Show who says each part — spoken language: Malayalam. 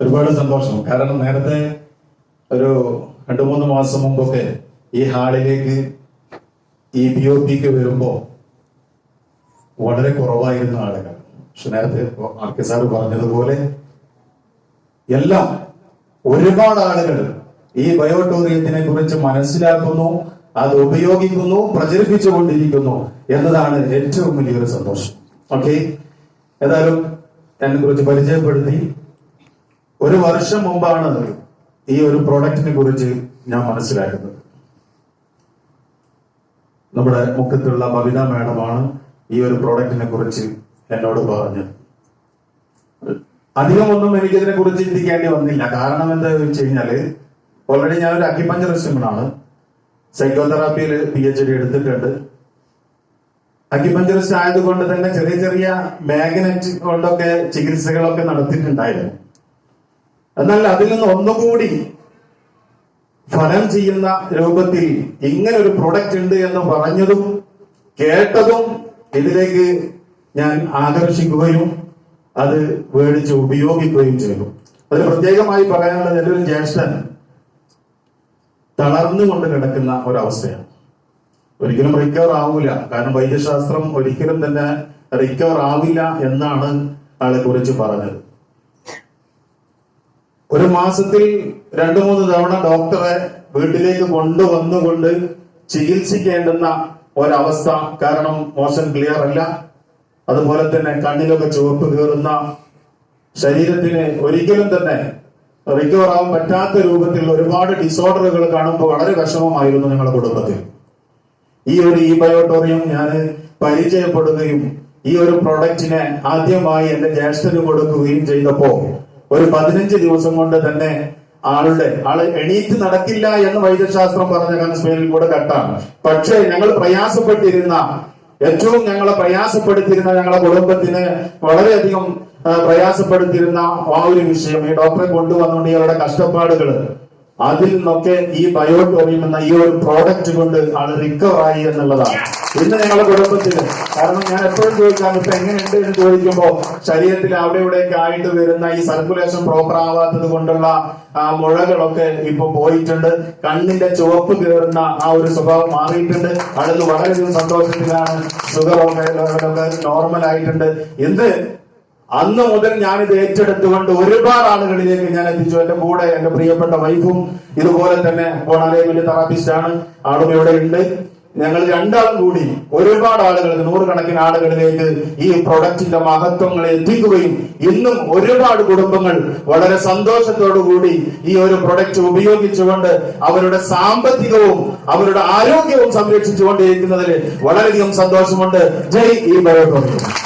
Speaker 1: ഒരുപാട് സന്തോഷം. കാരണം നേരത്തെ ഒരു രണ്ടു മൂന്ന് മാസം മുമ്പൊക്കെ ഈ ഹാളിലേക്ക് ഈ ബി ഒ പിക്ക് വരുമ്പോ വളരെ കുറവായിരുന്ന ആളുകൾ. പക്ഷെ നേരത്തെ ആർ കെ സാർ പറഞ്ഞതുപോലെ എല്ലാം ഒരുപാട് ആളുകൾ ഈ ബയോട്ടോറിയത്തിനെ കുറിച്ച് മനസ്സിലാക്കുന്നു അത് ഉപയോഗിക്കുന്നു പ്രചരിപ്പിച്ചുകൊണ്ടിരിക്കുന്നു എന്നതാണ് ഏറ്റവും വലിയൊരു സന്തോഷം. ഓക്കെ ഏതായാലും എന്നെ കുറിച്ച് പരിചയപ്പെടുത്തി. ഒരു വർഷം മുമ്പാണ് ഈ ഒരു പ്രോഡക്റ്റിനെ കുറിച്ച് ഞാൻ മനസ്സിലാക്കുന്നത്. നമ്മുടെ മുഖത്തുള്ള ബബിത മാഡമാണ് ഈ ഒരു പ്രോഡക്റ്റിനെ കുറിച്ച് എന്നോട് പറഞ്ഞത്. അധികമൊന്നും എനിക്കിതിനെ കുറിച്ച് ചിന്തിക്കേണ്ടി വന്നില്ല. കാരണം എന്താ വെച്ച് കഴിഞ്ഞാൽ ഓൾറെഡി ഞാൻ ഒരു അക്യുപഞ്ചറിസ്റ്റുമാണ് സൈക്കോതെറാപ്പിയിൽ പി എച്ച് ഡി എടുത്തിട്ടുണ്ട്. അക്യുപഞ്ചറിസ്റ്റ് ആയതുകൊണ്ട് തന്നെ ചെറിയ ചെറിയ മാഗ്നറ്റ് കൊണ്ടൊക്കെ ചികിത്സകളൊക്കെ നടത്തിയിട്ടുണ്ടായിരുന്നു. എന്നാൽ അതിൽ നിന്ന് ഒന്നുകൂടി ഫലം ചെയ്യുന്ന രൂപത്തിൽ ഇങ്ങനെ ഒരു പ്രൊഡക്റ്റ് ഉണ്ട് എന്ന് പറഞ്ഞതും കേട്ടതും ഇതിലേക്ക് ഞാൻ ആകർഷിക്കുകയും അത് മേടിച്ച് ഉപയോഗിക്കുകയും ചെയ്തു. അതിൽ പ്രത്യേകമായി പറയാനുള്ളത് എന്റെ ഒരു ജ്യേഷ്ഠൻ തളർന്നുകൊണ്ട് കിടക്കുന്ന ഒരവസ്ഥയാണ്. ഒരിക്കലും റിക്കവർ ആവില്ല കാരണം വൈദ്യശാസ്ത്രം ഒരിക്കലും തന്നെ റിക്കവർ ആവില്ല എന്നാണ് ആളെ കുറിച്ച് പറഞ്ഞത്. ഒരു മാസത്തിൽ രണ്ടു മൂന്ന് തവണ ഡോക്ടറെ വീട്ടിലേക്ക് കൊണ്ടുവന്നുകൊണ്ട് ചികിത്സിക്കേണ്ടുന്ന ഒരവസ്ഥ കാരണം മോശം ക്ലിയർ അല്ല. അതുപോലെ തന്നെ കണ്ണിലൊക്കെ ചുവപ്പ് കയറുന്ന ശരീരത്തിന് ഒരിക്കലും തന്നെ റിക്കവർ ആവാൻ പറ്റാത്ത രൂപത്തിൽ ഒരുപാട് ഡിസോർഡറുകൾ കാണുമ്പോൾ വളരെ വിഷമമായിരുന്നു ഞങ്ങളുടെ കുടുംബത്തിൽ. ഈ ഒരു ഇ ബയോട്ടോറിയം ഞാൻ പരിചയപ്പെടുകയും ഈ ഒരു പ്രൊഡക്റ്റിനെ ആദ്യമായി എന്റെ ജ്യേഷ്ഠന് കൊടുക്കുകയും ചെയ്തപ്പോ ഒരു പതിനഞ്ച് ദിവസം കൊണ്ട് തന്നെ ആളുടെ ആൾ എണീറ്റ് നടക്കില്ല എന്ന് വൈദ്യശാസ്ത്രം പറഞ്ഞ കൺസ്പെയിനിൽ കൂടെ കട്ടാണ്. പക്ഷേ ഞങ്ങൾ പ്രയാസപ്പെട്ടിരുന്ന ഏറ്റവും ഞങ്ങളെ പ്രയാസപ്പെടുത്തിയിരുന്ന ഞങ്ങളുടെ കുടുംബത്തിന് വളരെയധികം പ്രയാസപ്പെടുത്തിയിരുന്ന ആ ഒരു വിഷയം ഈ ഡോക്ടറെ കൊണ്ടുവന്നുകൊണ്ട് ഇയാളുടെ കഷ്ടപ്പാടുകൾ അതിൽ നിന്നൊക്കെ ഈ ബയോട്ടോറിയം എന്ന ഈ ഒരു പ്രോഡക്റ്റ് കൊണ്ട് ആൾ റിക്കവർ ആയി എന്നുള്ളതാണ്. ഇന്ന് ഞങ്ങളുടെ കുടുംബത്തിൽ കാരണം ഞാൻ എപ്പോഴും ചോദിക്കാം ഇപ്പൊ എങ്ങനെയുണ്ട്? എന്ന് ചോദിക്കുമ്പോൾ ശരീരത്തിൽ അവിടെ ഇവിടെയൊക്കെ ആയിട്ട് വരുന്ന ഈ സർക്കുലേഷൻ പ്രോപ്പർ ആവാത്തത് കൊണ്ടുള്ള മുഴകളൊക്കെ ഇപ്പൊ പോയിട്ടുണ്ട്. കണ്ണിന്റെ ചുവപ്പ് കയറുന്ന ആ ഒരു സ്വഭാവം മാറിയിട്ടുണ്ട്. അടുത്ത് വളരെയധികം സന്തോഷത്തിലാണ് ഷുഗർ ഒക്കെ നോർമൽ ആയിട്ടുണ്ട്. എന്ത് അന്ന് മുതൽ ഞാൻ ഇത് ഏറ്റെടുത്തുകൊണ്ട് ഒരുപാട് ആളുകളിലേക്ക് ഞാൻ എത്തിച്ചു. എന്റെ കൂടെ എന്റെ പ്രിയപ്പെട്ട വൈഫും ഇതുപോലെ തന്നെ വലിയ തെറാപ്പിസ്റ്റ് ആണ്. ആളും ഇവിടെ ഉണ്ട്. ഞങ്ങൾ രണ്ടാളും കൂടി ഒരുപാട് ആളുകൾ നൂറുകണക്കിന് ആളുകളിലേക്ക് ഈ പ്രൊഡക്റ്റിന്റെ മഹത്വങ്ങളെ എത്തിക്കുകയും ഇന്നും ഒരുപാട് കുടുംബങ്ങൾ വളരെ സന്തോഷത്തോടു കൂടി ഈ ഒരു പ്രൊഡക്റ്റ് ഉപയോഗിച്ചുകൊണ്ട് അവരുടെ സാമ്പത്തികവും അവരുടെ ആരോഗ്യവും സംരക്ഷിച്ചുകൊണ്ടിരിക്കുന്നതിൽ വളരെയധികം സന്തോഷമുണ്ട്. ജയ് ഈ ബയോട്ടോറിയം